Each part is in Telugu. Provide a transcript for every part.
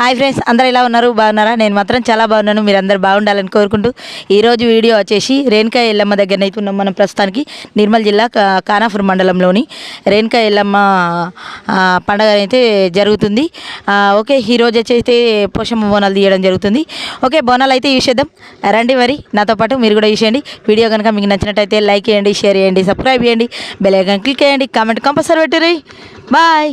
హాయ్ ఫ్రెండ్స్ అందరు ఎలా ఉన్నారు? బాగున్నారా? నేను మాత్రం చాలా బాగున్నాను. మీరు అందరు బాగుండాలని కోరుకుంటూ ఈరోజు వీడియో వచ్చేసి రేణుకా ఎల్లమ్మ దగ్గర అయితే ఉన్నాం మనం ప్రస్తుతానికి నిర్మల్ జిల్లా కానాపురం కానాపూర్ మండలంలోని. రేణుకా ఎల్లమ్మ పండగ అయితే జరుగుతుంది. ఓకే ఈరోజు రోజు వచ్చేసి పోషమ్మ బోనాలు తీయడం జరుగుతుంది. ఓకే బోనాలు అయితే చేద్దాం. రండి మరి నాతో పాటు మీరు కూడా చేయండి. వీడియో కనుక మీకు నచ్చినట్టయితే లైక్ చేయండి షేర్ చేయండి సబ్స్క్రైబ్ చేయండి బెల్ ఐకాన్ క్లిక్ చేయండి కామెంట్ కంపల్సరీ పెట్టిరి బాయ్.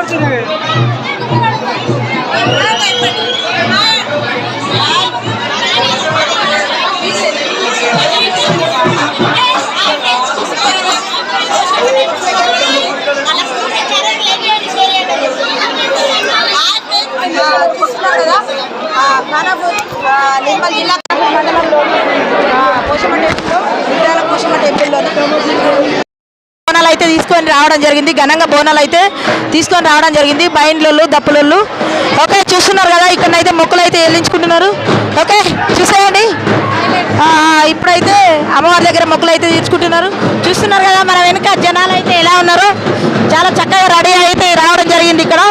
ಮಾಡ್ತಿದ್ದೀವಿ అయితే తీసుకొని రావడం జరిగింది. ఘనంగా బోనాలు అయితే తీసుకొని రావడం జరిగింది. బైండ్లు దప్పులు ఓకే చూస్తున్నారు కదా ఇక్కడ అయితే మొక్కలు అయితే వెళ్ళించుకుంటున్నారు ఓకే చూసేయండి. ఇప్పుడైతే అమ్మవారి దగ్గర మొక్కలు అయితే తీర్చుకుంటున్నారు చూస్తున్నారు కదా మన వెనుక జనాలు అయితే ఎలా ఉన్నారు. చాలా చక్కగా రెడీ అయితే రావడం జరిగింది ఇక్కడ.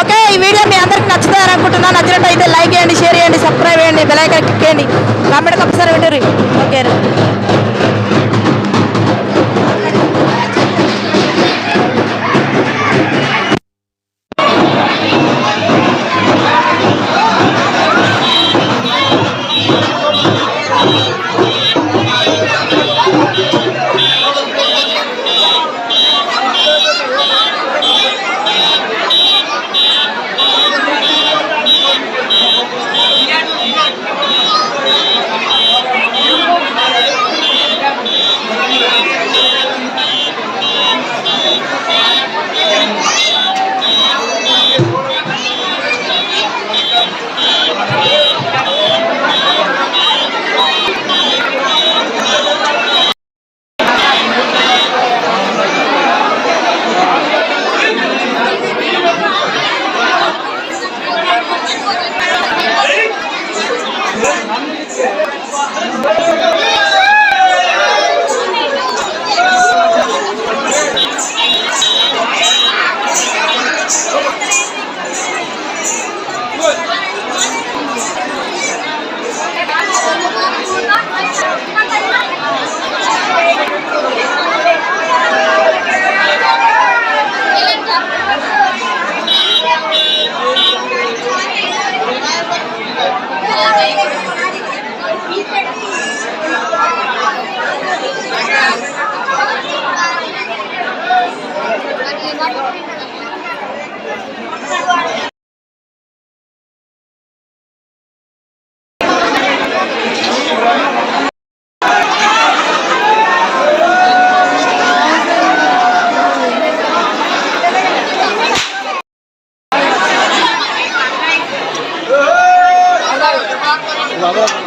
ఓకే ఈ వీడియో మీ అందరికి నచ్చుతారని అనుకుంటున్నాను నచ్చినట్టు అయితే లైక్ చేయండి షేర్ చేయండి సబ్స్క్రైబ్ చేయండి బెల్ క్లిక్ చేయండి. కామెంట్ ఒకసారి వింటారు ఓకే দাদা